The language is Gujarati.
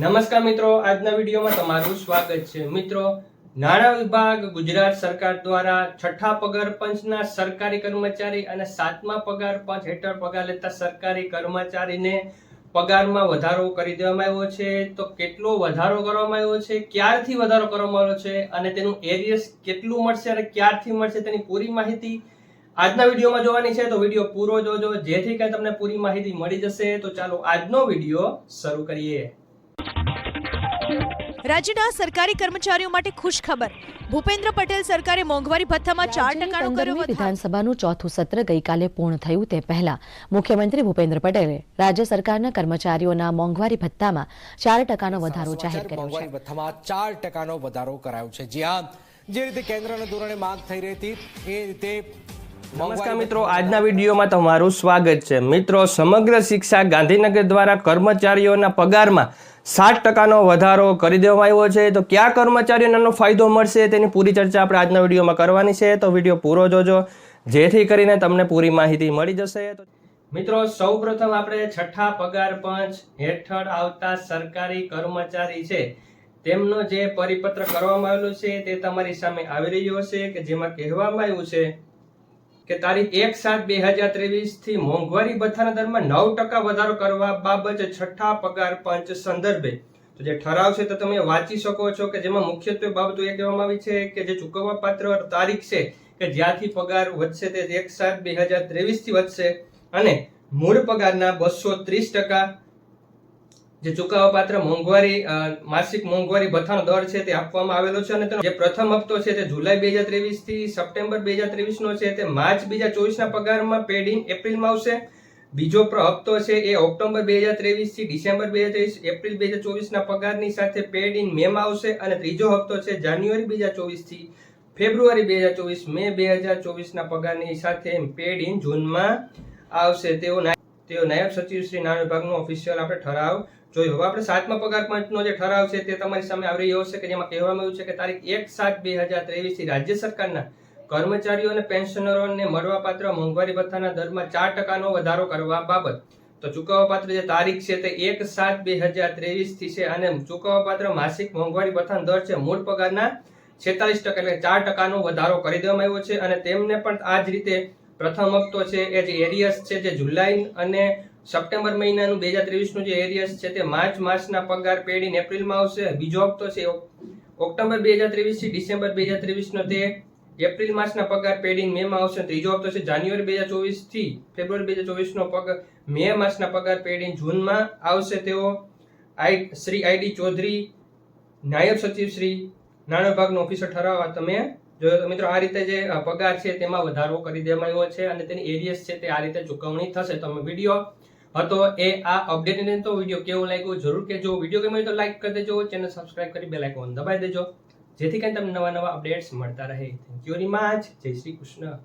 નમસ્કાર મિત્રો, આજના વિડીયોમાં તમારું સ્વાગત છે. મિત્રો, નાણાં વિભાગ ગુજરાત સરકાર દ્વારા છઠ્ઠા પગાર પંચના સરકારી કર્મચારી અને સાતમા પગાર પંચ હેઠળ પગાર લેતા સરકારી કર્મચારીને પગારમાં વધારો કરી દેવામાં આવ્યો છે. તો કેટલો વધારો કરવામાં આવ્યો છે? ક્યારથી વધારો કરવામાં આવ્યો છે? અને તેનું એરિયસ કેટલું મળશે અને ક્યારથી મળશે તેની પૂરી માહિતી આજના વિડીયોમાં જોવાની છે. તો વીડિયો પૂરો જોજો. જેથી કરીને તમને પૂરી માહિતી મળી જશે. તો ચાલો આજનો વીડિયો શરૂ કરીએ. રાજ્યના સરકારી કર્મચારીઓ માટે ખુશ ખબર ભૂપેન્દ્ર પટેલ સરકારે મોંઘવારી ભથ્થામાં ચાર ટકાનો કર્યો વિધાનસભાનું ચોથું સત્ર ગઈકાલે પૂર્ણ થયું તે પહેલા. મુખ્યમંત્રી ભૂપેન્દ્ર પટેલે રાજ્ય સરકારના કર્મચારીઓના મોંઘવારી ભથ્થામાં ચાર ટકાનો વધારો જાહેર કર્યો છે. મોંઘવારી ભથ્થામાં ચાર ટકાનો વધારો કરાયો છે. જ્યાં જે રીતે કેન્દ્રના ધોરણે માંગ થઈ રહી હતી એ રીતે નમસ્કાર મિત્રો આજના વિડીયોમાં તમારું સ્વાગત છે. મિત્રો સમગ્ર શિક્ષા ગાંધીનગર દ્વારા કર્મચારીઓના પગારમાં સાત ટકાનો વધારો કરી દેવામાં આવ્યો છે. તો કયા કર્મચારીઓને ફાયદો મળશે તેની પૂરી ચર્ચા આપણે આજના વિડીયોમાં કરવાની છે. તો વીડિયો પૂરો જોજો. જેથી કરીને તમને પૂરી માહિતી મળી જશે. મિત્રો, સૌપ્રથમ આપણે છઠ્ઠા પગાર પંચ હેઠળ આવતા સરકારી કર્મચારી છે. તેમનો જે પરિપત્ર કરવામાં આવેલો છે તે તમારી સામે આવી રહ્યો હશે કે જેમાં કહેવામાં આવ્યું છે કે તારીખ એક સાત બે હજાર ત્રેવીસથી મોંઘવારી ભથ્થાના દરમાં નવ ટકા વધારો કરવા બાબતે છઠ્ઠા પગાર પંચ સંદર્ભે. તો જે ઠરાવ છે તો તમે વાંચી શકો છો કે જેમાં મુખ્યત્વે બાબતો એ કહેવામાં આવી છે કે જે ચૂકવવા પાત્ર તારીખ છે કે જ્યાંથી પગાર વધશે તે એક સાત બે હજાર ત્રેવીસથી વધશે અને મૂળ પગારના બસો ત્રીસ ટકા જે ચૂકવવા પાત્ર મોંઘવારી માસિક મોંઘવારી ભથ્થાનો દર છે તે આપવામાં આવેલો છે અને તેનો જે પ્રથમ હપ્તો છે તે જુલાઈ બે હજાર ત્રેવીસથી સપ્ટેમ્બર બે હજાર ત્રેવીસ નો છે. તે માર્ચ બે હજાર ચોવીસ ના પગારમાં પેડ ઇન એપ્રિલમાં આવશે. બીજો હપ્તો છે એ ઓક્ટોબર બે હજાર ત્રેવીસથી ડિસેમ્બર બે હજાર ત્રેવીસ, એપ્રિલ બે હજાર ચોવીસ ના પગારની સાથે પેડ ઇન મેમાં આવશે અને ત્રીજો હપ્તો છે જાન્યુઆરી બે હજાર ચોવીસથી ફેબ્રુઆરી બે હજાર ચોવીસ, મે બે હજાર ચોવીસ ના પગારની સાથે પેડ ઇન જૂનમાં આવશે તેઓ તેઓ નાયબ સચિવ શ્રી નાણા વિભાગનો ઓફિશિયલ આપણે ઠરાવ જોયો. હવે આપણે સાતમા પગાર પંચનો જે ઠરાવ છે તે તમારી સામે આવી રહ્યો હશે કે જેમાં કહેવામાં આવ્યું છે કે તારીખ એક સાત બે હજાર ત્રેવીસથી રાજ્ય સરકારના કર્મચારીઓ અને પેન્શનરોને મળવાપાત્ર મોંઘવારી ભથ્થાના દરમાં ચાર ટકાનો વધારો કરવા બાબત. તો ચૂકવવાપાત્ર જે તારીખ છે તે એક સાત બે હજાર ત્રેવીસથી છે અને ચૂકવવાપાત્ર માસિક મોંઘવારી ભથ્થાનો દર છે મૂળ પગારના છેતાલીસ ટકા એટલે ચાર ટકાનો વધારો કરી દેવામાં આવ્યો છે અને તેમને પણ આ જ રીતે પ્રથમ હપ્તો છે એ જે એરિયસ છે જે જુલાઈ અને સપ્ટેમ્બર મહિનાનું બે હજાર ત્રેવીસનું જે એરિયસ છે તે માર્ચ માસના પગાર પેડીને એપ્રિલમાં આવશે. બીજો હપ્તો છે ઓક- ઓક્ટોબર બે હજાર ત્રેવીસથી ડિસેમ્બર બે હજાર ત્રેવીસનો તે એપ્રિલ માસના પગાર પેઢીને મેમાં આવશે. ત્રીજો હપ્તો છે જાન્યુઆરી બે હજાર ચોવીસથી ફેબ્રુઆરી બે હજાર ચોવીસનો પગાર મે માસના પગાર પેડીને જૂનમાં આવશે તેઓ. આઈ, શ્રી આઈડી ચૌધરી, નાયબ સચિવ શ્રી, નાણાં વિભાગનો ઓફિસર ઠરાવવા તમે તો મિત્રો આ રીતે જે પગાર છે તેમાં વધારો કરી દેવામાં આવ્યો છે અને તેની એરિયસ છે તે આ રીતે ચૂકવણી થશે. તમે વીડિયો હતો એ આ અપડેટ તો વીડિયો કેવો લાગ્યો જરૂર કહેજો. વીડિયો ગમે તો લાઈક કરી દેજો ચેનલ સબસ્ક્રાઈબ કરી બેલ આઇકોન દબાવી દેજો. જેથી કરીને તમને નવા નવા અપડેટ્સ મળતા રહે. થેન્ક યુ વેરી મચ જય શ્રી કૃષ્ણ.